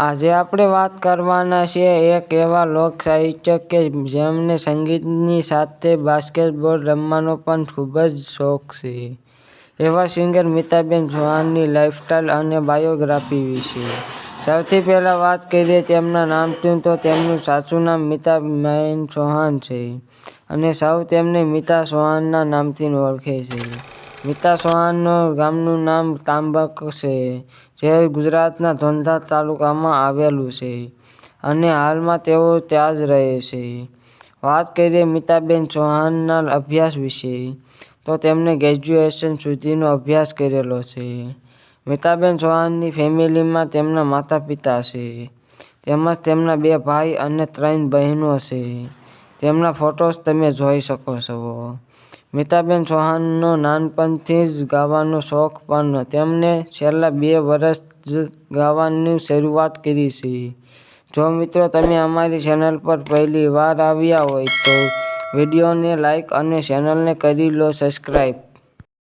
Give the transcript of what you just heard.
આજે આપણે વાત કરવાના છીએ એક એવા લોક સાહિત્ય કે જેમને સંગીતની સાથે બાસ્કેટબોલ રમવાનો પણ ખૂબ જ શોખ છે. એવા સિંગર મિતાબેન ચૌહાણની લાઇફસ્ટાઇલ અને બાયોગ્રાફી વિશે. સૌથી પહેલાં વાત કરીએ તેમના નામથી તો તેમનું સાચું નામ મિતાબેન ચૌહાણ છે અને સૌ તેમને મિતા ચૌહાણના નામથી ઓળખે છે. મિતા ચૌહાણના ગામનું નામ તાંબક છે, જે ગુજરાતના ધોંધા તાલુકામાં આવેલું છે અને હાલમાં તેઓ ત્યાં જ રહે છે. વાત કરીએ મિતાબેન ચૌહાણના અભ્યાસ વિશે, તો તેમણે ગ્રેજ્યુએશન સુધીનો અભ્યાસ કરેલો છે. મિતાબેન ચૌહાણની ફેમિલીમાં તેમના માતા-પિતા છે, તેમજ તેમના બે ભાઈ અને ત્રણ બહેનો છે. તેમના ફોટોસ તમે જોઈ શકો છો. મિતાબેન ચૌહાણનો નાનપણથી જ ગાવાનો શોખ પણ તેમણે છેલ્લા બે વર્ષ જ ગાવાની શરૂઆત કરી છે. જો મિત્રો તમે અમારી ચેનલ પર પહેલી વાર આવ્યા હોય તો વિડીયોને લાઈક અને ચેનલને કરી લો સબસ્ક્રાઈબ.